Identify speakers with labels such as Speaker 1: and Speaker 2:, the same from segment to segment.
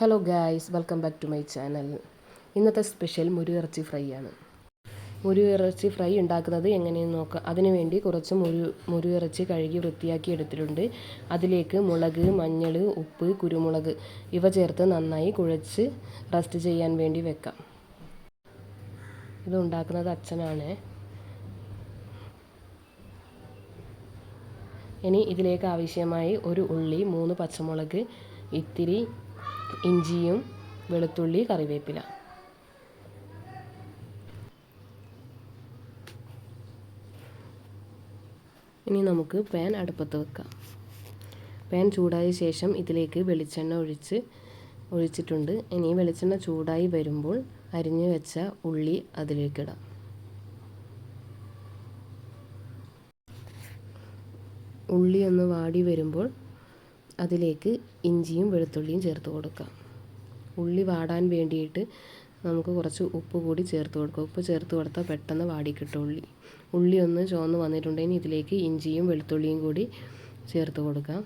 Speaker 1: Hello guys welcome back to my channel ഇന്നത്തെ special മുരുകിറച്ചി fry ആണ്. മുരുകിറച്ചി ഫ്രൈ ഉണ്ടാക്കുന്നത് എങ്ങനെയെന്ന് നോക്കാം. അതിനുവേണ്ടി കുറച്ച് മുരു മുരുകിറച്ചി കഴുകി വൃത്തിയാക്കി എടുത്തിട്ടുണ്ട്. അതിലേക്ക് മുളക് മഞ്ഞൾ ഉപ്പ് കുരുമുളക് ഇവ ചേർത്ത് നന്നായി കുഴച്ച് റസ്റ്റ് ചെയ്യാൻ വേണ്ടി വെക്കാം. ഇത് ഉണ്ടാക്കുന്നത് അച്ഛനാണ്. ഇനി ഇതിലേക്ക് ആവശ്യമായി ഒരു ഉള്ളി മൂന്ന് പച്ചമുളക് ഇത്തിരി ഇഞ്ചിയും വെളുത്തുള്ളി കറിവേപ്പില. ഇനി നമുക്ക് പാൻ അടുപ്പത്ത് വെക്കാം. പാൻ ചൂടായ ശേഷം ഇതിലേക്ക് വെളിച്ചെണ്ണ ഒഴിച്ച് ഒഴിച്ചിട്ടുണ്ട്. ഇനി വെളിച്ചെണ്ണ ചൂടായി വരുമ്പോൾ അരിഞ്ഞു വെച്ച ഉള്ളി അതിലേക്കിടാം ഉള്ളി ഒന്ന് വാടി വരുമ്പോൾ അതിലേക്ക് ഇഞ്ചിയും വെളുത്തുള്ളിയും ചേർത്ത് കൊടുക്കാം. ഉള്ളി വാടാൻ വേണ്ടിയിട്ട് നമുക്ക് കുറച്ച് ഉപ്പ് കൂടി ചേർത്ത് കൊടുക്കാം. ഉപ്പ് ചേർത്ത് കൊടുത്താൽ പെട്ടെന്ന് വാടിക്കിട്ടും ഉള്ളി. ഉള്ളി ഒന്ന് ചുവന്ന് വന്നിട്ടുണ്ടെങ്കിൽ ഇതിലേക്ക് ഇഞ്ചിയും വെളുത്തുള്ളിയും കൂടി ചേർത്ത് കൊടുക്കാം.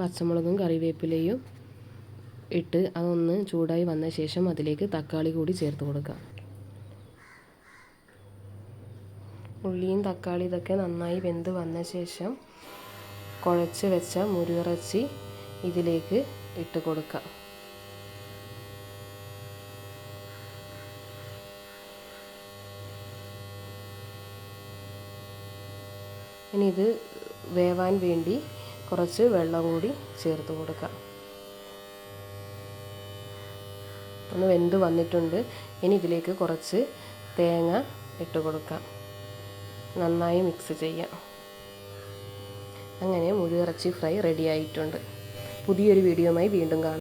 Speaker 1: പച്ചമുളകും കറിവേപ്പിലയും ഇട്ട് അതൊന്ന് ചൂടായി വന്ന ശേഷം അതിലേക്ക് തക്കാളി കൂടി ചേർത്ത് കൊടുക്കാം. ഉള്ളിയും തക്കാളി ഇതൊക്കെ നന്നായി വെന്ത് വന്ന ശേഷം കുഴച്ച് വെച്ച മുരിറച്ചി ഇതിലേക്ക് ഇട്ട് കൊടുക്കാം. ഇനി ഇത് വേവാൻ വേണ്ടി കുറച്ച് വെള്ളം കൂടി ചേർത്ത് കൊടുക്കാം. ഒന്ന് വെന്ത് വന്നിട്ടുണ്ട്. ഇനി ഇതിലേക്ക് കുറച്ച് തേങ്ങ ഇട്ട് കൊടുക്കാം. നന്നായി മിക്സ് ചെയ്യാം. അങ്ങനെ മുഴുവിറച്ചി ഫ്രൈ റെഡി ആയിട്ടുണ്ട്. പുതിയൊരു വീഡിയോയുമായി വീണ്ടും കാണാം.